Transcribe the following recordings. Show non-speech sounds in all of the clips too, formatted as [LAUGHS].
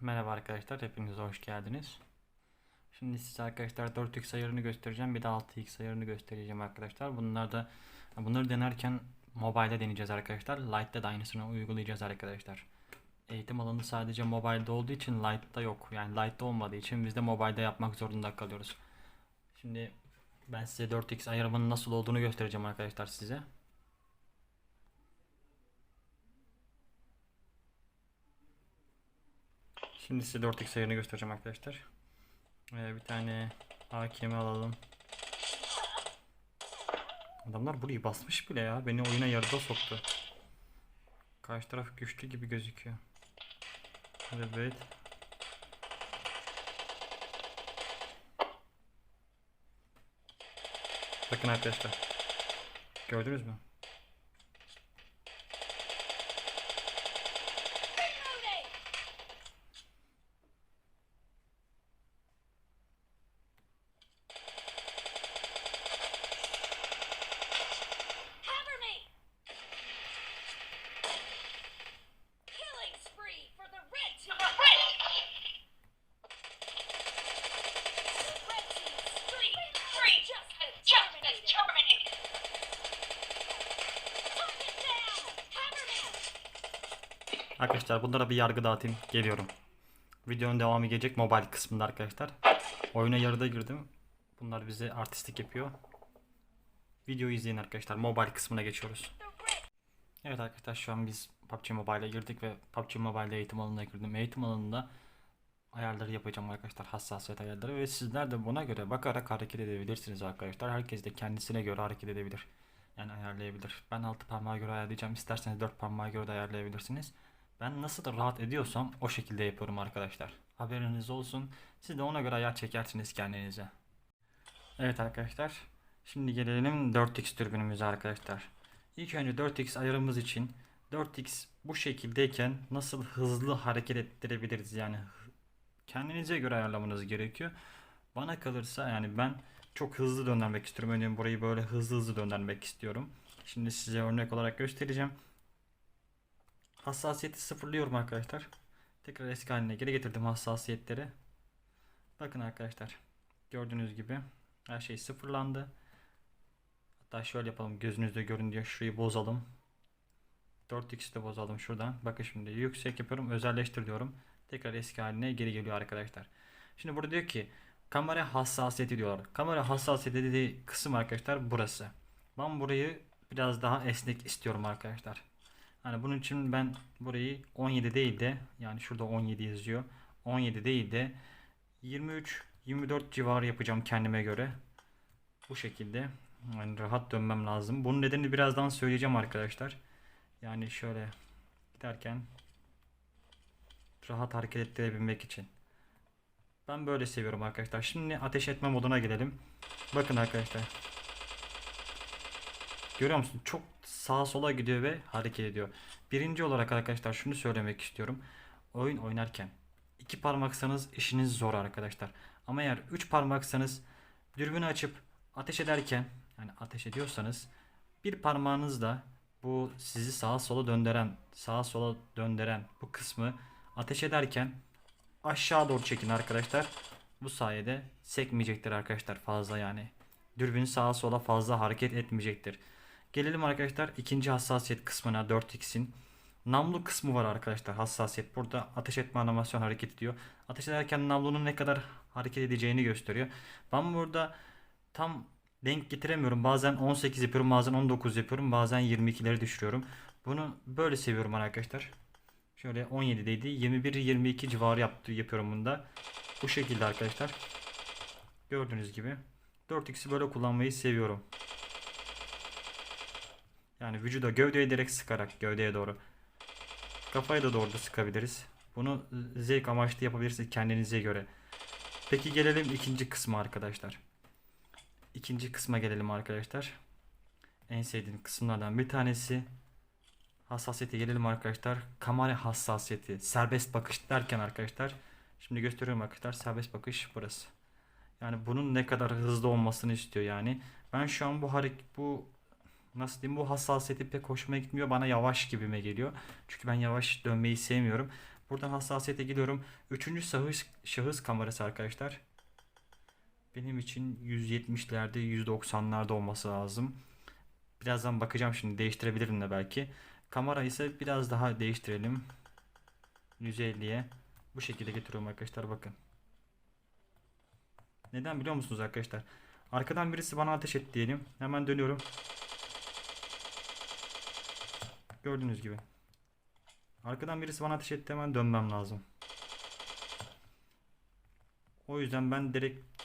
Merhaba arkadaşlar, hepiniz hoş geldiniz. Şimdi size arkadaşlar 4x ayarını göstereceğim, bir de 6x ayarını göstereceğim arkadaşlar. Bunlar da bunları denerken mobile'de deneyeceğiz arkadaşlar. Lite'da da aynısını uygulayacağız arkadaşlar. Eğitim alanı sadece mobile'de olduğu için Lite'da yok. Yani Lite'da olmadığı için biz de mobile'de yapmak zorunda kalıyoruz. Şimdi ben size 4x ayarımın nasıl olduğunu göstereceğim arkadaşlar size. Şimdi size 4x ayarını göstereceğim arkadaşlar. Ee, bir tane AKM alalım. Adamlar burayı basmış bile ya. Beni oyuna yarıda soktu. Karşı taraf güçlü gibi gözüküyor. Evet. Bakın arkadaşlar. Gördünüz mü? Arkadaşlar bunlara bir yargı dağıtayım. Geliyorum. Videonun devamı gelecek mobile kısmında arkadaşlar. Oyuna yarıda girdim. Bunlar bize artistik yapıyor. Videoyu izleyin arkadaşlar. Mobile kısmına geçiyoruz. Evet arkadaşlar şu an biz PUBG Mobile'e girdik ve PUBG Mobile eğitim alanına girdim. Eğitim alanında ayarları yapacağım arkadaşlar. Hassasiyet ayarları ve sizler de buna göre bakarak hareket edebilirsiniz arkadaşlar. Herkes de kendisine göre hareket edebilir. Yani ayarlayabilir. Ben altı parmağa göre ayarlayacağım. İsterseniz dört parmağa göre de ayarlayabilirsiniz. Ben nasıl da rahat ediyorsam o şekilde yapıyorum arkadaşlar. Haberiniz olsun. Siz de ona göre ayar çekersiniz kendinize. Evet arkadaşlar. Şimdi gelelim 4x türbünümüze arkadaşlar. İlk önce 4x ayarımız için 4x bu şekildeyken nasıl hızlı hareket ettirebiliriz yani kendinize göre ayarlamanız gerekiyor. Bana kalırsa yani ben çok hızlı döndürmek istiyorum. Önce burayı böyle hızlı hızlı döndürmek istiyorum. Şimdi size örnek olarak göstereceğim. Hassasiyeti sıfırlıyorum arkadaşlar. Tekrar eski haline geri getirdim hassasiyetleri. Bakın arkadaşlar. Gördüğünüz gibi her şey sıfırlandı. Hatta şöyle yapalım gözünüzde görün diye şurayı bozalım. 4x'i de bozalım şuradan. Bakın şimdi yüksek yapıyorum özelleştir diyorum. Tekrar eski haline geri geliyor arkadaşlar. Şimdi burada diyor ki kamera hassasiyeti diyorlar. Kamera hassasiyeti dediği kısım arkadaşlar burası. Ben burayı biraz daha esnek istiyorum arkadaşlar. Hani bunun için ben burayı 17 değil de yani şurada 17 yazıyor. 17 değil de 23 24 civarı yapacağım kendime göre. Bu şekilde yani rahat dönmem lazım. Bunun nedenini birazdan söyleyeceğim arkadaşlar. Yani şöyle giderken rahat hareket ettirebilmek için. Ben böyle seviyorum arkadaşlar. Şimdi ateş etme moduna gelelim. Bakın arkadaşlar. Görüyor musun? Çok sağa sola gidiyor ve hareket ediyor. Birinci olarak arkadaşlar şunu söylemek istiyorum. Oyun oynarken iki parmaksanız işiniz zor arkadaşlar. Ama eğer üç parmaksanız dürbünü açıp ateş ederken yani ateş ediyorsanız bir parmağınızla bu sizi sağa sola döndüren, sağa sola döndüren bu kısmı ateş ederken aşağı doğru çekin arkadaşlar. Bu sayede sekmeyecektir arkadaşlar fazla yani. Dürbün sağa sola fazla hareket etmeyecektir. Gelelim arkadaşlar ikinci hassasiyet kısmına 4x'in. Namlu kısmı var arkadaşlar hassasiyet. Burada ateş etme animasyon hareket ediyor. Ateş ederken namlunun ne kadar hareket edeceğini gösteriyor. Ben burada tam denk getiremiyorum. Bazen 18 yapıyorum, bazen 19 yapıyorum, bazen 22'leri düşürüyorum. Bunu böyle seviyorum arkadaşlar. Şöyle 17'deydi. 21-22 civarı yaptı, yapıyorum bunda. Bu şekilde arkadaşlar. Gördüğünüz gibi. 4x'i böyle kullanmayı seviyorum. Yani vücuda gövdeye direkt sıkarak gövdeye doğru. Kafaya da doğru da sıkabiliriz. Bunu zevk amaçlı yapabilirsiniz kendinize göre. Peki gelelim ikinci kısma arkadaşlar. İkinci kısma gelelim arkadaşlar. en sevdiğim kısımlardan bir tanesi. Hassasiyete gelelim arkadaşlar. Kamera hassasiyeti. Serbest bakış derken arkadaşlar. Şimdi gösteriyorum arkadaşlar. Serbest bakış burası. Yani bunun ne kadar hızlı olmasını istiyor yani. Ben şu an bu hareket bu nasıl diyeyim bu hassasiyeti pek hoşuma gitmiyor. Bana yavaş gibime geliyor. Çünkü ben yavaş dönmeyi sevmiyorum. Buradan hassasiyete gidiyorum. Üçüncü şahıs, şahıs kamerası arkadaşlar. Benim için 170'lerde 190'larda olması lazım. Birazdan bakacağım şimdi değiştirebilirim de belki. Kamera ise biraz daha değiştirelim. 150'ye. Bu şekilde getiriyorum arkadaşlar bakın. Neden biliyor musunuz arkadaşlar? Arkadan birisi bana ateş etti diyelim. Hemen dönüyorum. Gördüğünüz gibi. Arkadan birisi bana ateş etti hemen dönmem lazım. O yüzden ben direkt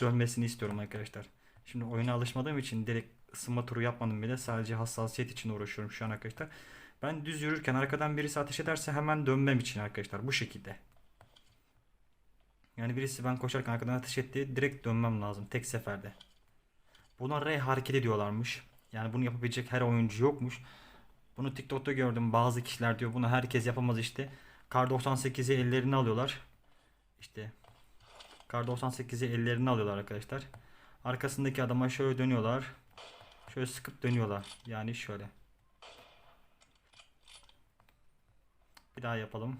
dönmesini istiyorum arkadaşlar. Şimdi oyuna alışmadığım için direkt ısınma turu yapmadım bile. Sadece hassasiyet için uğraşıyorum şu an arkadaşlar. Ben düz yürürken arkadan birisi ateş ederse hemen dönmem için arkadaşlar. Bu şekilde. Yani birisi ben koşarken arkadan ateş etti. Direkt dönmem lazım. Tek seferde. Buna R hareket ediyorlarmış. Yani bunu yapabilecek her oyuncu yokmuş. Bunu TikTok'ta gördüm. Bazı kişiler diyor bunu herkes yapamaz işte. Kar 98'i ellerine alıyorlar. İşte Kar 98'i ellerine alıyorlar arkadaşlar. Arkasındaki adama şöyle dönüyorlar. Şöyle sıkıp dönüyorlar. Yani şöyle. Bir daha yapalım.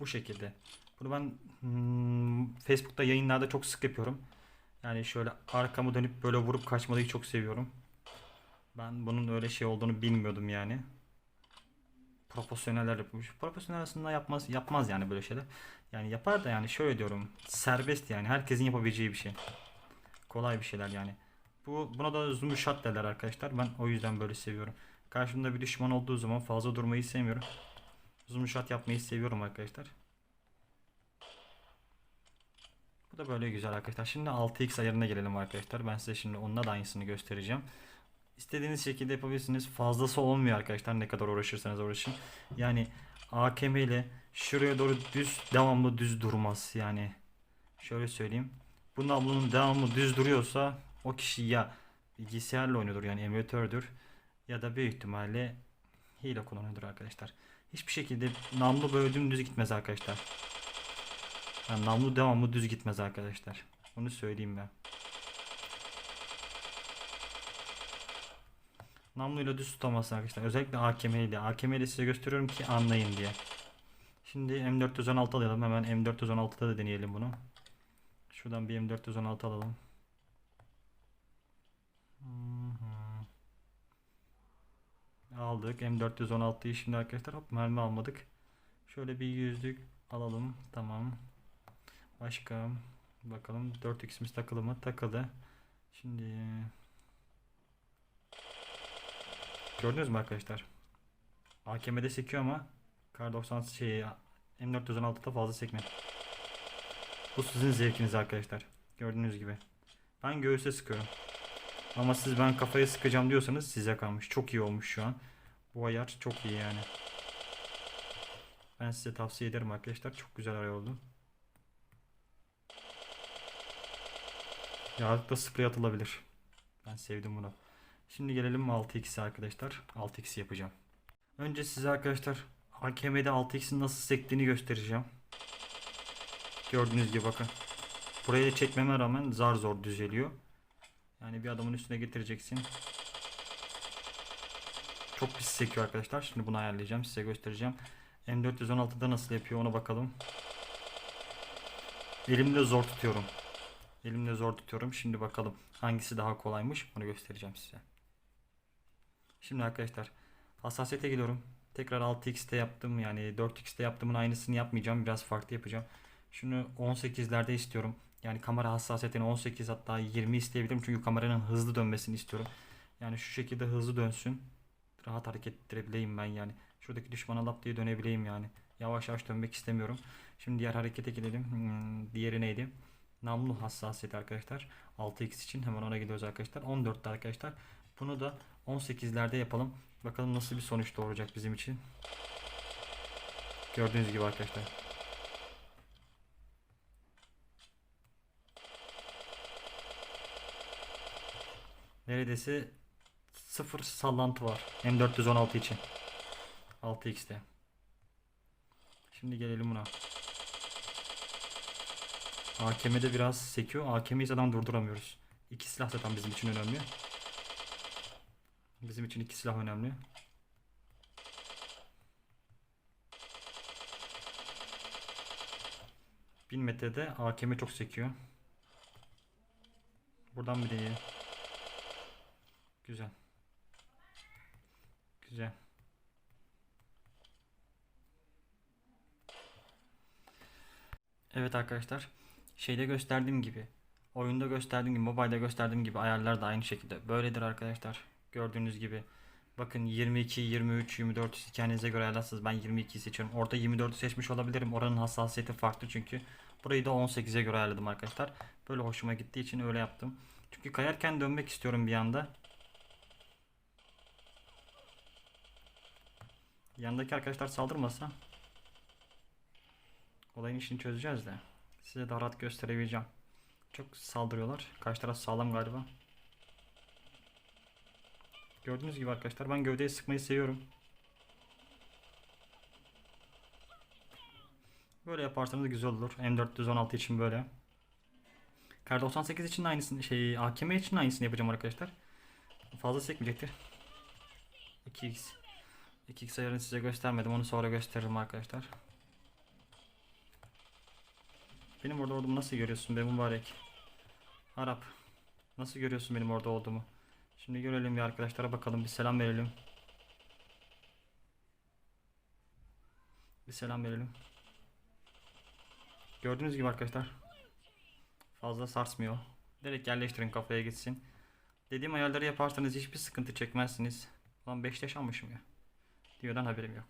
Bu şekilde. Bunu ben hmm, Facebook'ta yayınlarda çok sık yapıyorum. Yani şöyle arkamı dönüp böyle vurup kaçmayı çok seviyorum. Ben bunun öyle şey olduğunu bilmiyordum yani. Profesyoneller yapmış. Profesyonel aslında yapmaz yapmaz yani böyle şeyler. Yani yapar da yani şöyle diyorum. Serbest yani herkesin yapabileceği bir şey. Kolay bir şeyler yani. Bu buna da zoom shot derler arkadaşlar. Ben o yüzden böyle seviyorum. Karşımda bir düşman olduğu zaman fazla durmayı sevmiyorum. Zoom shot yapmayı seviyorum arkadaşlar. Bu da böyle güzel arkadaşlar. Şimdi 6x ayarına gelelim arkadaşlar. Ben size şimdi onunla da aynısını göstereceğim. İstediğiniz şekilde yapabilirsiniz. Fazlası olmuyor arkadaşlar. Ne kadar uğraşırsanız uğraşın. Yani AKM ile şuraya doğru düz devamlı düz durmaz. Yani şöyle söyleyeyim. Bu nablonun devamlı düz duruyorsa o kişi ya bilgisayarla oynuyordur yani emülatördür ya da büyük ihtimalle hile kullanıyordur arkadaşlar. Hiçbir şekilde namlu böyle dümdüz gitmez arkadaşlar. Yani namlu devamlı düz gitmez arkadaşlar. Onu söyleyeyim ben. Namluyla düz tutamazsın arkadaşlar. Özellikle AKM ile. AKM ile size gösteriyorum ki anlayın diye. Şimdi M416 alalım. Hemen M416'da da deneyelim bunu. Şuradan bir M416 alalım. Aldık M416'yı şimdi arkadaşlar hop mermi almadık. Şöyle bir yüzlük alalım. Tamam. Başka bakalım 4x'imiz takılı mı? Takılı. Şimdi Gördünüz mü arkadaşlar? AKM'de sekiyor ama Kar 90 şey M416'da fazla sekmiyor. Bu sizin zevkiniz arkadaşlar. Gördüğünüz gibi. Ben göğüse sıkıyorum. Ama siz ben kafaya sıkacağım diyorsanız size kalmış. Çok iyi olmuş şu an. Bu ayar çok iyi yani. Ben size tavsiye ederim arkadaşlar. Çok güzel ayar oldu. Yağlıkta sprey atılabilir. Ben sevdim bunu. Şimdi gelelim 6x'e arkadaşlar. 6x yapacağım. Önce size arkadaşlar AKM'de 6x'in nasıl sektiğini göstereceğim. Gördüğünüz gibi bakın. Burayı da çekmeme rağmen zar zor düzeliyor. Yani bir adamın üstüne getireceksin. Çok pis sekiyor arkadaşlar. Şimdi bunu ayarlayacağım. Size göstereceğim. M416'da nasıl yapıyor ona bakalım. Elimde zor tutuyorum. Elimde zor tutuyorum. Şimdi bakalım hangisi daha kolaymış. Onu göstereceğim size. Şimdi arkadaşlar hassasiyete geliyorum. Tekrar 6x'te yaptım yani 4x'te yaptığımın aynısını yapmayacağım. Biraz farklı yapacağım. Şunu 18'lerde istiyorum. Yani kamera hassasiyetini 18 hatta 20 isteyebilirim. Çünkü kameranın hızlı dönmesini istiyorum. Yani şu şekilde hızlı dönsün. Rahat hareket ettirebileyim ben yani. Şuradaki düşmana lap diye dönebileyim yani. Yavaş yavaş dönmek istemiyorum. Şimdi diğer harekete gidelim. Hmm, diğeri neydi? Namlu hassasiyeti arkadaşlar. 6x için hemen ona gidiyoruz arkadaşlar. 14'te arkadaşlar. Bunu da 18'lerde yapalım. Bakalım nasıl bir sonuç doğuracak bizim için. Gördüğünüz gibi arkadaşlar. neredeyse sıfır sallantı var. M416 için. 6x'te. Şimdi gelelim buna. AKM'de biraz sekiyor. AKM'yi zaten durduramıyoruz. İki silah zaten bizim için önemli. Bizim için iki silah önemli. Bin metrede AKM çok sekiyor. Buradan bir deneyelim. Güzel. Güzel. Evet arkadaşlar. Şeyde gösterdiğim gibi. Oyunda gösterdiğim gibi. Mobile'da gösterdiğim gibi. Ayarlar da aynı şekilde. Böyledir arkadaşlar. Gördüğünüz gibi. Bakın 22, 23, 24 siz kendinize göre ayarlarsınız. Ben 22'yi seçiyorum. Orada 24'ü seçmiş olabilirim. Oranın hassasiyeti farklı çünkü. Burayı da 18'e göre ayarladım arkadaşlar. Böyle hoşuma gittiği için öyle yaptım. Çünkü kayarken dönmek istiyorum bir anda. Yandaki arkadaşlar saldırmasa olayın işini çözeceğiz de size daha rahat gösterebileceğim. Çok saldırıyorlar. Karşı taraf sağlam galiba. Gördüğünüz gibi arkadaşlar ben gövdeye sıkmayı seviyorum. Böyle yaparsanız güzel olur. M416 için böyle. Kar 98 için de aynısını şey AKM için de aynısını yapacağım arkadaşlar. Fazla sekmeyecektir. 2x 2x ayarını size göstermedim. Onu sonra gösteririm arkadaşlar. Benim orada olduğumu nasıl görüyorsun be mübarek? Arap. Nasıl görüyorsun benim orada olduğumu? Şimdi görelim bir arkadaşlara bakalım. Bir selam verelim. Bir selam verelim. Gördüğünüz gibi arkadaşlar. Fazla sarsmıyor. Direkt yerleştirin kafaya gitsin. Dediğim ayarları yaparsanız hiçbir sıkıntı çekmezsiniz. Lan 5 yaş almışım ya. Diyordan haberim yok.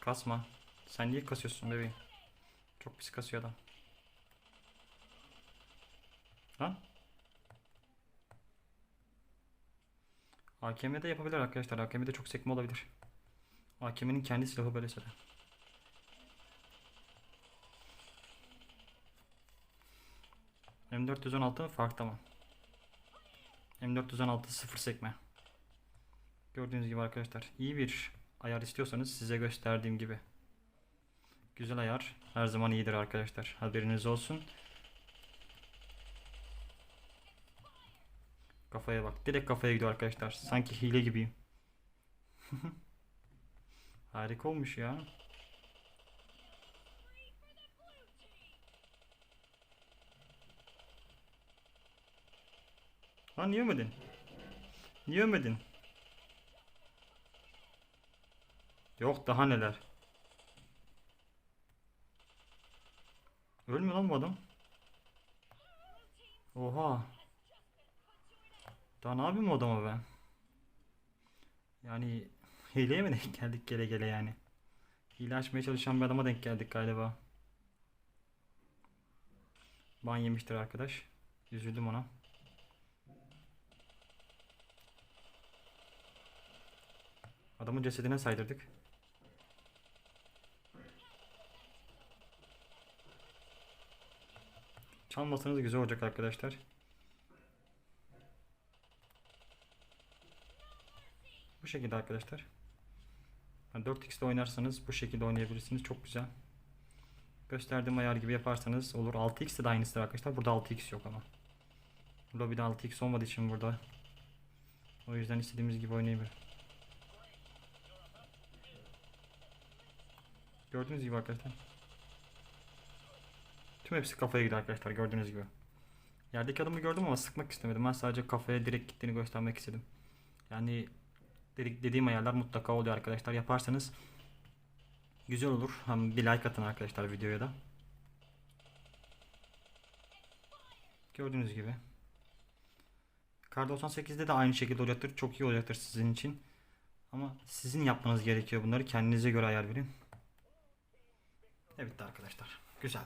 Kasma. Sen niye kasıyorsun bebeğim? Çok pis kasıyor adam. Lan. AKM'de yapabilir arkadaşlar. AKM'de çok sekme olabilir. AKM'nin kendi silahı böyle zaten. M416 farklı ama. M416 sıfır sekme. Gördüğünüz gibi arkadaşlar. iyi bir ayar istiyorsanız size gösterdiğim gibi. Güzel ayar. Her zaman iyidir arkadaşlar. Haberiniz olsun. Kafaya bak. Direkt kafaya gidiyor arkadaşlar. Sanki hile gibiyim. [LAUGHS] Harika olmuş ya. Lan niye ölmedin? Niye ölmedin? Yok daha neler. Ölmüyor lan bu adam. Oha. Daha ne yapayım o adama ben? Yani hileye mi denk geldik gele gele yani? Hile açmaya çalışan bir adama denk geldik galiba. Ban yemiştir arkadaş. Üzüldüm ona. Adamın cesedine saydırdık. Çalmasanız güzel olacak arkadaşlar. Bu şekilde arkadaşlar. Yani 4x'de oynarsanız bu şekilde oynayabilirsiniz. Çok güzel. Gösterdiğim ayar gibi yaparsanız olur. 6x'de de aynısı arkadaşlar. Burada 6x yok ama. Lobby'de 6x olmadığı için burada. O yüzden istediğimiz gibi oynayabilir. Gördüğünüz gibi arkadaşlar. Tüm hepsi kafaya gidiyor arkadaşlar gördüğünüz gibi. Yerdeki adamı gördüm ama sıkmak istemedim. Ben sadece kafaya direkt gittiğini göstermek istedim. Yani dedik dediğim ayarlar mutlaka oluyor arkadaşlar. Yaparsanız güzel olur. Hem bir like atın arkadaşlar videoya da. Gördüğünüz gibi. Kar 98'de de aynı şekilde olacaktır. Çok iyi olacaktır sizin için. Ama sizin yapmanız gerekiyor bunları. Kendinize göre ayar verin. Evet arkadaşlar. Güzel.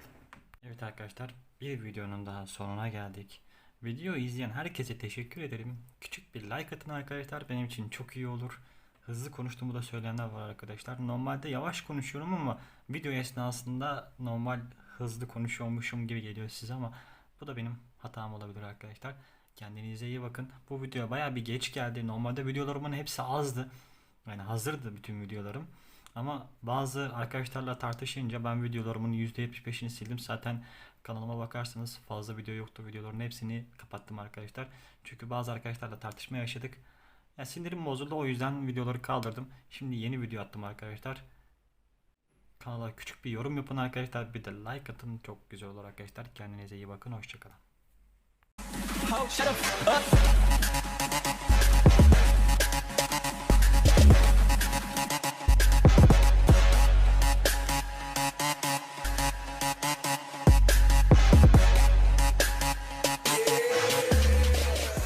Evet arkadaşlar. Bir videonun daha sonuna geldik. Video izleyen herkese teşekkür ederim. Küçük bir like atın arkadaşlar. Benim için çok iyi olur. Hızlı konuştuğumu da söyleyenler var arkadaşlar. Normalde yavaş konuşuyorum ama video esnasında normal hızlı konuşuyormuşum gibi geliyor size ama Bu da benim hatam olabilir arkadaşlar. Kendinize iyi bakın. Bu video baya bir geç geldi. Normalde videolarımın hepsi azdı. Yani hazırdı bütün videolarım. Ama bazı arkadaşlarla tartışınca ben videolarımın %75'ini sildim. Zaten kanalıma bakarsanız fazla video yoktu. Videoların hepsini kapattım arkadaşlar. Çünkü bazı arkadaşlarla tartışma yaşadık. Ya sinirim bozuldu o yüzden videoları kaldırdım. Şimdi yeni video attım arkadaşlar. Kanala küçük bir yorum yapın arkadaşlar. Bir de like atın. Çok güzel olur arkadaşlar. Kendinize iyi bakın. Hoşçakalın.